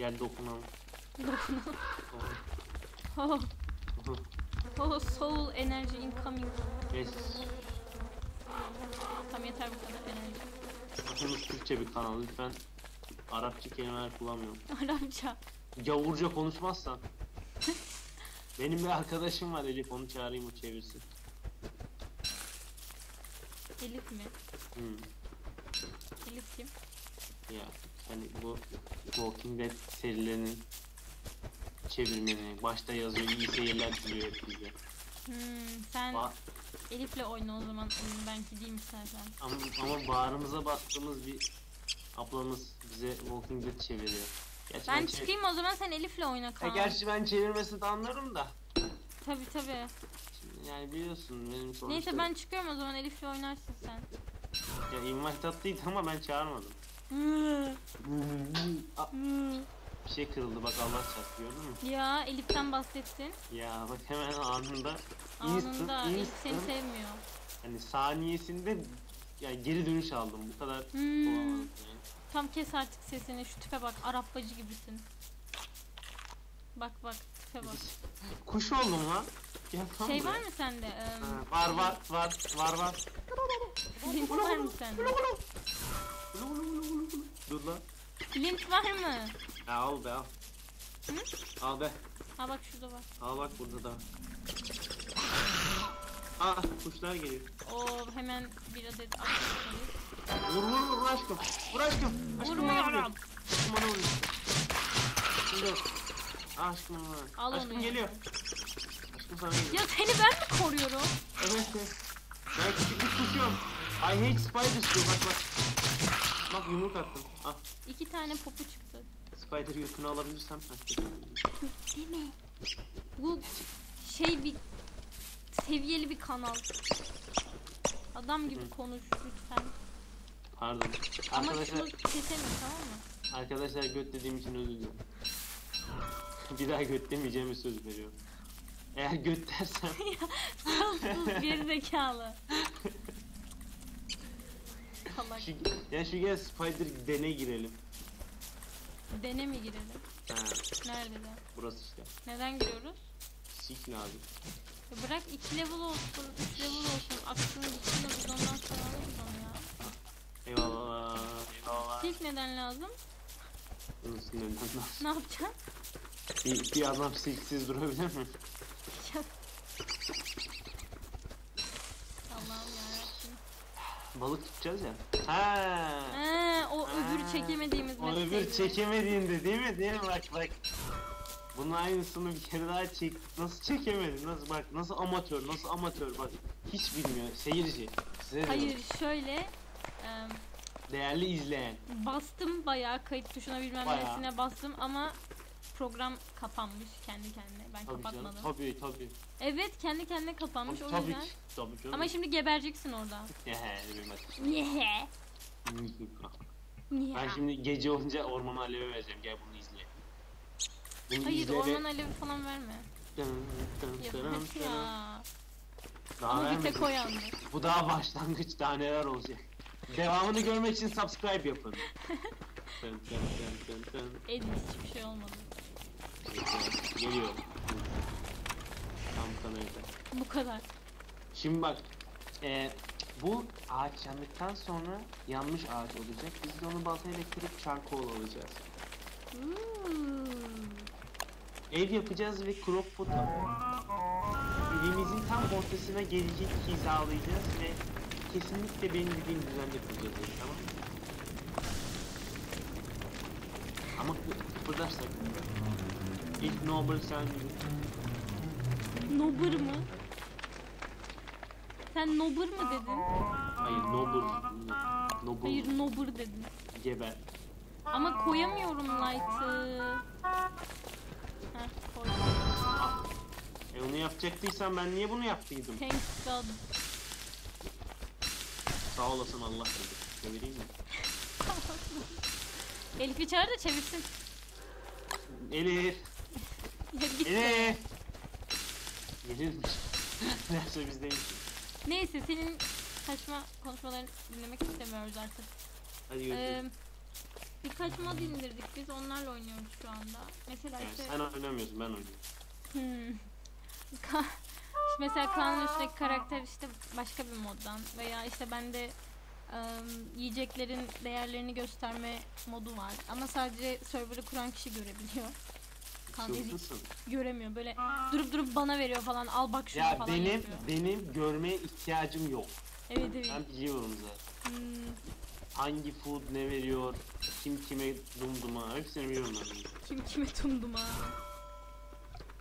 Gel dokunalım. Dokunalım. Oh, oh, soul energy incoming. Yes. Tam yeter bu kadar enerji. Bakınız Türkçe bir kanal lütfen. Arapça kelimeler kullanmıyorum. Arapça. Gavurca konuşmazsan. Benim bir arkadaşım var Elif onu çağırayım o çevirsin. Elif mi? Hmm. Elif kim? Ya hani bu Walking Dead serilerinin çevirmeni başta yazıyor iyi seyirler diliyor hep bize. Hmm, sen Ba- Elif'le oyna o zaman. oyunu Ben gideyim istersen. ama, ama bağrımıza bastığımız bir ablamız bize Walking Dead çeviriyor. Gerçi Ben çe- çıkayım o zaman sen Elif'le oyna Ya Kaan. gerçi ben çevirmesini de anlarım da. Tabi tabi. Yani biliyorsun benim sonuçta... Neyse ben çıkıyorum o zaman Elif'le oynarsın sen. Ya invite attıydı ama ben çağırmadım. Aa, bir şey kırıldı bak Allah çarptı gördün mü? ya Elif'ten bahsettin. Ya bak hemen anında Anında Elif seni instant, sevmiyor. hani saniyesinde yani geri dönüş aldım bu kadar Hmm. yani. Tam kes artık sesini şu tipe bak Arap bacı gibisin. Bak bak tipe bak. Kuş oldum lan. Gel lan Şey buraya. var mı sende? Ha, var var var var var. Flint var mı sende? Ulu ulu ulu ulu ulu. Dur lan. Flint var mı? Ya al be al. Hı? Al be. Ha bak şurada var. Al bak burada da. Ah kuşlar geliyor. Oo hemen bir adet atmışsınız. Vur vur vur aşkım. Vur aşkım. Aşkım bana vuruyor. Aşkım bana vuruyor. Şimdi. Aşkım bana. Al onu aşkım ya. geliyor. Aşkım sana geliyor. Ya seni ben mi koruyorum? Evet. Ben küçük bir kuşum. I hate spiders diyor bak bak. Bak yumruk attım. Ah İki tane popu çıktı. spider yükünü alabilirsem. heh, Deme. Bu şey bir seviyeli bir kanal. Adam gibi Hı. konuş lütfen. Pardon. Ama Arkadaşlar, şunu keselim tamam mı? arkadaşlar göt dediğim için özür dilerim. bir daha göt demeyeceğime söz veriyorum. Eğer göt dersem Sus geri zekalı. Şu, ya şu gel spider dene girelim. Dene mi girelim? Ha, Nerede de? burası işte. Neden giriyoruz? Sik lazım. Ya bırak 2 level olsun, 3 level olsun. Aksın gitsin de biz ondan sonra alırız onu ya. Eyvallah. Eyvallah. Silk neden lazım? Neden lazım? Ne yapacaksın? Bir, bir adam silksiz durabilir mi? Balık tutacağız ya. Ha. Ee, o öbür çekemediğimiz O öbür çekemediğinde değil mi? Değil mi? Bak bak. Bunun aynısını bir kere daha çek. Nasıl çekemedin? Nasıl bak? Nasıl amatör? Nasıl amatör? Bak hiç bilmiyor. Seyirci. Size diyorum. Hayır şöyle e, Değerli izleyen. bastım bayağı kayıt tuşuna bilmem Bayağı. nesine bastım ama program kapanmış kendi kendine. Ben Tabii canım. kapatmadım. Tabii tabii. Evet kendi kendine kapanmış Tabii, o tabii yüzden. ki. Tabii canım. Ama şimdi gebereceksin orada. Niye? Niye? Ben şimdi gece olunca ormana aleve vereceğim. Gel bunu izle. Bunu Hayır izle ve- orman alevi falan verme. Dın, Ya. Daha Ama bir tek o. Bu daha başlangıç daha neler olacak. Devamını görmek için subscribe yapın. Edis hiçbir şey olmadı. Geliyor. Tam yeter. Bu kadar. Şimdi bak. E, bu ağaç yandıktan sonra yanmış ağaç olacak. Biz de onu baltayla kırıp çarkool alacağız. Hmm. Ev yapacağız ve crop foto evimizin tam ortasına gelecek hizalayacağız ve kesinlikle benim dediğim düzende kuracağız evi, tamam mı? İlk Nobel sen. Nobur mu? Sen nobur mu dedin? Hayır Nobel. Nobel Hayır nobur dedin. geber. Ama koyamıyorum light'ı. Heh koydum. E onu yapacaktıysan ben niye bunu yaptıydım? Thanks God. Sağ olasın Allah dedi. Çevireyim mi? Elif'i çağır da çevirsin. Elif. Ya git be. Elif. Gelirmiş. Neyse. Neyse senin saçma konuşmalarını dinlemek istemiyoruz artık. Hadi Ee, görüşürüz. Birkaç mod indirdik biz onlarla oynuyoruz şu anda. Mesela Yani işte sen oynamıyorsun ben oynuyorum. Hmm. Ka- Mesela kanalın üstteki karakter işte başka bir moddan veya işte bende ım, yiyeceklerin değerlerini gösterme modu var ama sadece server'ı kuran kişi görebiliyor. Kan ezik Çıldısın. göremiyor böyle durup durup bana veriyor falan al bak şunu Ya falan benim yapıyor. benim görmeye ihtiyacım yok. Evet evet. Ben biliyorum zaten. Hmm, Hangi food ne veriyor, kim kime dumduma hepsini biliyorum ben. kim kime tundum ha.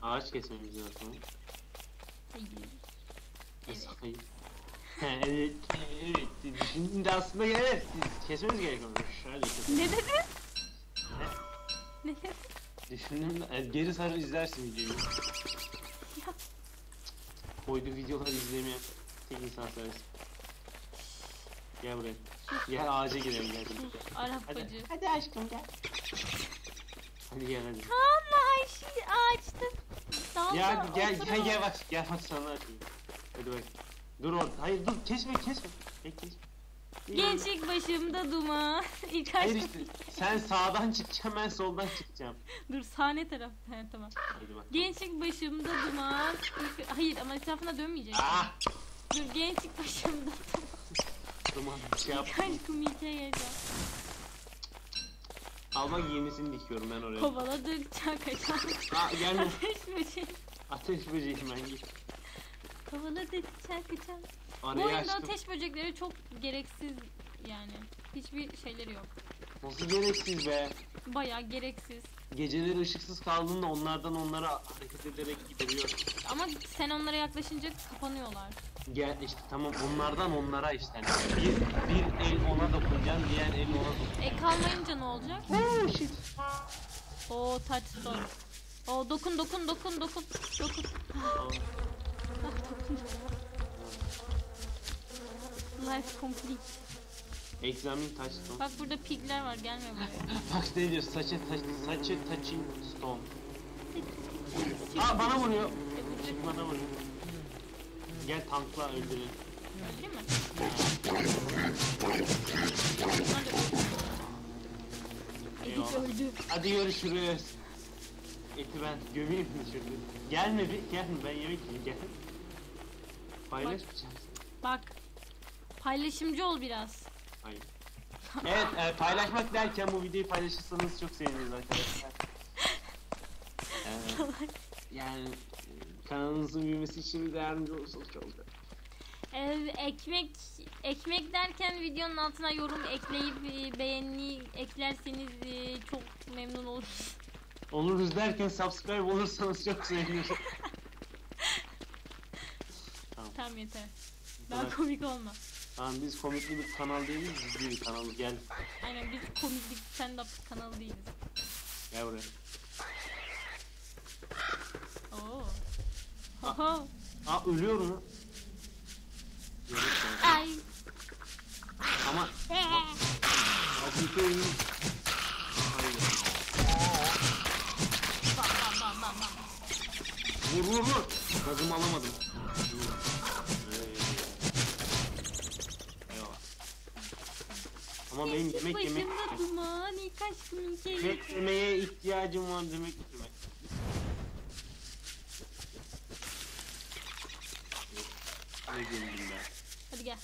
Ağaç kesmemiz lazım. Hayır. Evet. He, evet, evet. Şimdi aslında evet, kesmemiz gerekiyor. Şöyle keselim. Ne dedin? Ne dedin? Düşündüm de, geri sarı izlersin videoyu. Koyduğu videoları izlemeyen tek insan sensin. Gel buraya. Gel ağaca girelim gel. Arapacı. hadi aşkım gel. Hadi gel hadi. Kaan Ayşe ağaçta. Dalda Ya gel gel gel bak gel bak sana açayım. Hadi bak. Dur orada. Hayır dur kesme kesme. Bekle. Gençlik başımda duman. İlk Hayır işte sen sağdan çıkacaksın ben soldan çıkacağım. Dur sahne tarafta. He, tamam. Hadi bak. Gençlik başımda duman. İlk- Hayır ama etrafına dönmeyecek. Ah! Dur gençlik başımda Duman şey yap. ilk aşkım ilke yaşa. Al bak yenisini dikiyorum ben oraya. Kovaladıkça kaçan. Aa gelme. Ateş böceği. Ateş böceğim ben git. Kovaladıkça kaçan. Bu oyunda açtım. ateş böcekleri çok gereksiz yani. Hiçbir şeyleri yok. Nasıl gereksiz be. Bayağı gereksiz. Geceleri ışıksız kaldığında onlardan onlara hareket ederek gideriyor. Ama sen onlara yaklaşınca kapanıyorlar. Gel işte tamam onlardan onlara işte. Yani bir, bir el ona dokunacaksın diğer el ona dokunacaksın. E kalmayınca ne olacak? Oh shit. Oo touchstone. Oo dokun dokun dokun dokun dokun. Ah, dokun. Life complete. Examine touchstone. Bak burada pigler var gelme buraya. Bak ne diyor saçı taç, saçı touching stone. Aa bana vuruyor. E, öldü. Bana vuruyor. Gel tankla öldürelim. Öldü mü? Eyvallah. öldü. Hadi görüşürüz. Eti ben gömeyim mi şimdi? Gelme bir gelme ben yemek yiyeyim gel. Paylaşmayacağım. Bak. Paylaşımcı ol biraz. Hayır. Evet e, paylaşmak derken bu videoyu paylaşırsanız çok seviniriz arkadaşlar. Evet. yani e, kanalınızın büyümesi için de yardımcı olursanız çok güzel. Ee, ekmek ekmek derken videonun altına yorum ekleyip e, beğeni eklerseniz e, çok memnun oluruz. Oluruz derken subscribe olursanız çok seviniriz. Tamam yeter. Daha Evet. komik olma. Tamam biz komikli bir kanal değiliz, ciddi bir kanalız. Gel, Aynen biz komiklik stand up kanalı değiliz. gel buraya. Oo. Oho. Aa ölüyor mu? Yok ya. Ay. Ama Hakika iyi. Hayır. Bam bam bam bam bam. Vur vur vur. Gazımı alamadım. Yemek yemek başımda duman ilk aşkım ilk yemek yemeye ihtiyacım var demek demek. Ne güldüm ben. Hadi gel.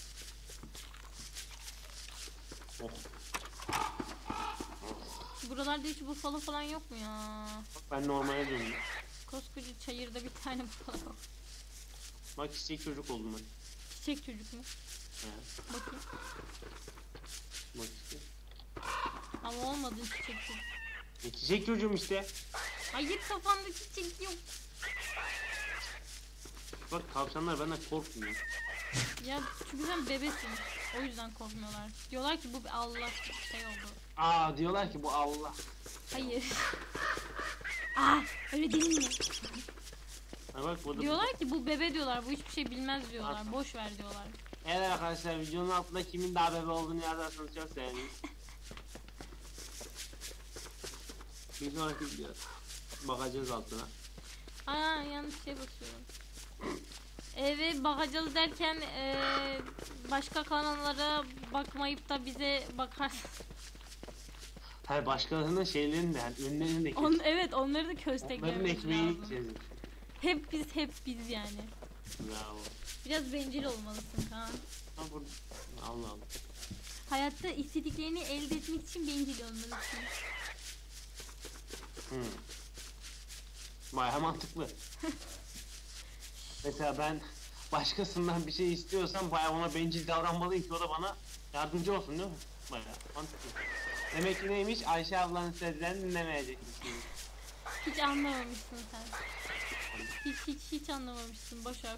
Oh. Buralarda hiç bufalo falan yok mu ya? Bak ben normale döndüm. Koskoca çayırda bir tane bufalo. Bak çiçek çocuk oldum ben. Çiçek çocuk mu? He. Bakayım. Bak işte. Ama olmadın çiçek çocuk. E, çiçek çocuğum işte. Hayır kafanda çiçek yok. Bak tavşanlar benden korkmuyor. Ya çünkü sen bebesin. O yüzden korkmuyorlar. Diyorlar ki bu bir Allah şey oldu. Aa diyorlar ki bu Allah. Hayır. ah öyle değil mi? Ha bak burada. Diyorlar ki bu bebe diyorlar. Bu hiçbir şey bilmez diyorlar. Boş ver diyorlar. Evet arkadaşlar videonun altında kimin daha bebe olduğunu yazarsanız çok seviniriz. Bir sonraki video bakacağız altına. Aa yanlış şey basıyorum. Evet bakacağız derken eee, başka kanallara bakmayıp da bize bakarsın. Hayır başkalarının şeylerini de yani ünlerini de. On, evet onları da Onların kösteklememiz ekmeğini lazım. yiyeceğiz. Hep biz hep biz yani. Bravo. Biraz bencil olmalısın Kaan. Ha. Allah Allah. Hayatta istediklerini elde etmek için bencil olmalısın. Hmm. Baya mantıklı. Mesela ben başkasından bir şey istiyorsam baya ona bencil davranmalıyım ki o da bana yardımcı olsun değil mi? Baya mantıklı. Demek ki neymiş? Ayşe ablanın sözlerini dinlemeyecekmişsin. Hiç anlamamışsın sen. Hiç hiç hiç anlamamışsın. Boş ver.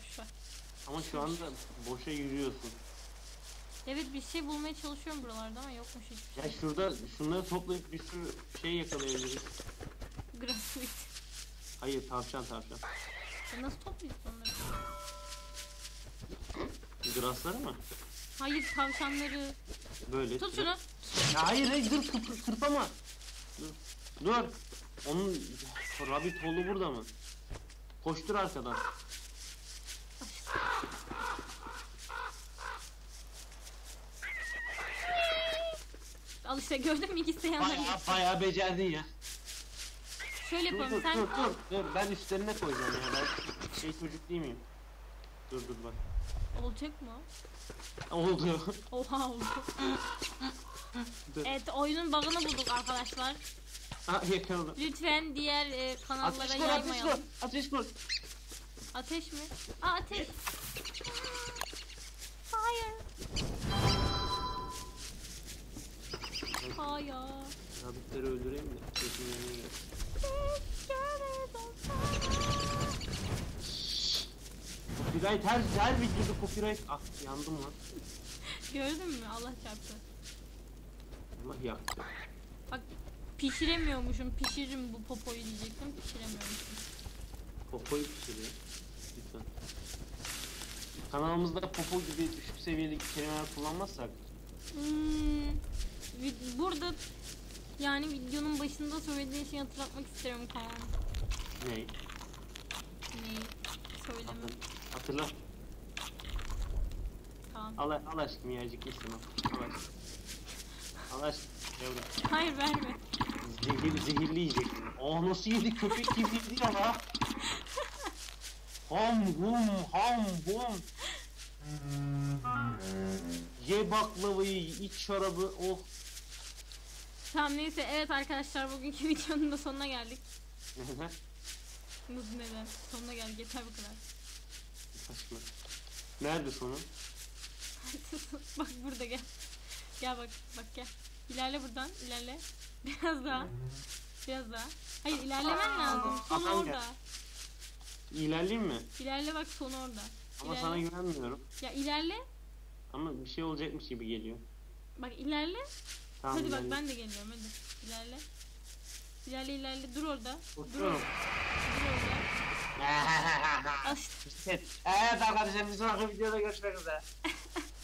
Ama şu anda boşa yürüyorsun. Evet bir şey bulmaya çalışıyorum buralarda ama yokmuş hiçbir Ya şey. şurada şunları toplayıp bir sürü şey yakalayabiliriz. Grasuit. Hayır tavşan tavşan. Ya nasıl topluyorsun onları? Grasları mı? Hayır tavşanları. Böyle. Tut şunu. Ya hayır hayır dur kırp, kırpama. Dur. Dur. Onun rabbit holu burada mı? Koştur arkadan. Al işte gördün mü yanına Bayağı bayağı becerdin ya. Şöyle Dur yapalım dur sen dur dur. dur. Ben üstlerine koyacağım ya. Ben şey çocuk değil miyim? Dur dur bak. olacak mı? Oldu. Oha oldu. dur. Evet oyunun bug'ını bulduk arkadaşlar. Yakaladım. Lütfen diğer e, kanallara Ateş kur ateş yaymayalım. Ateş kur. Ateş mi? Aa ateş. Fire. Fire. Rabbitleri öldüreyim de. Sesin yanına gel. Copyright her, her videoda copyright. Ah yandım lan. Gördün mü? Allah çarptı. Allah yaktı. Bak pişiremiyormuşum. Pişiririm bu popoyu diyecektim. Pişiremiyormuşum. Popoyu pişiriyor. Lütfen. Kanalımızda popo gibi düşük seviyeli kelimeler kullanmazsak Hmm, burada yani videonun başında söylediğin şeyi hatırlatmak istiyorum Kaan. ne? Neyi? Söyleme. Hatır- Hatırla. Kaan. Al, al aşkım ya acıkmışsın al. Al aşkım. Al aşkım. Yavrum. Hayır verme. Zehir, zehirli yiyecek. Oh nasıl yedi köpek gibi yedi ya la. Ham hum ham hum. Ye baklavayı, iç şarabı, oh. Tamam neyse evet arkadaşlar bugünkü videonun da sonuna geldik. Nasıl neden? Sonuna geldik yeter bu kadar. Saçma. Nerede sonu? bak burada gel. Gel bak bak gel. İlerle buradan ilerle. Biraz daha. Biraz daha. Hayır ilerlemen lazım. Son Hakan orada. gel. İlerleyeyim mi? İlerle bak son orada. Ama İlerle. sana güvenmiyorum. Ya ilerle. Ama bir şey olacakmış gibi geliyor. Bak ilerle. Tamam, hadi bak ben de geliyorum hadi. İlerle. İlerle ilerle dur orada. Dur orada. Oturuyorum. Dur orada. Al işte. Evet arkadaşlar bir sonraki videoda görüşmek üzere.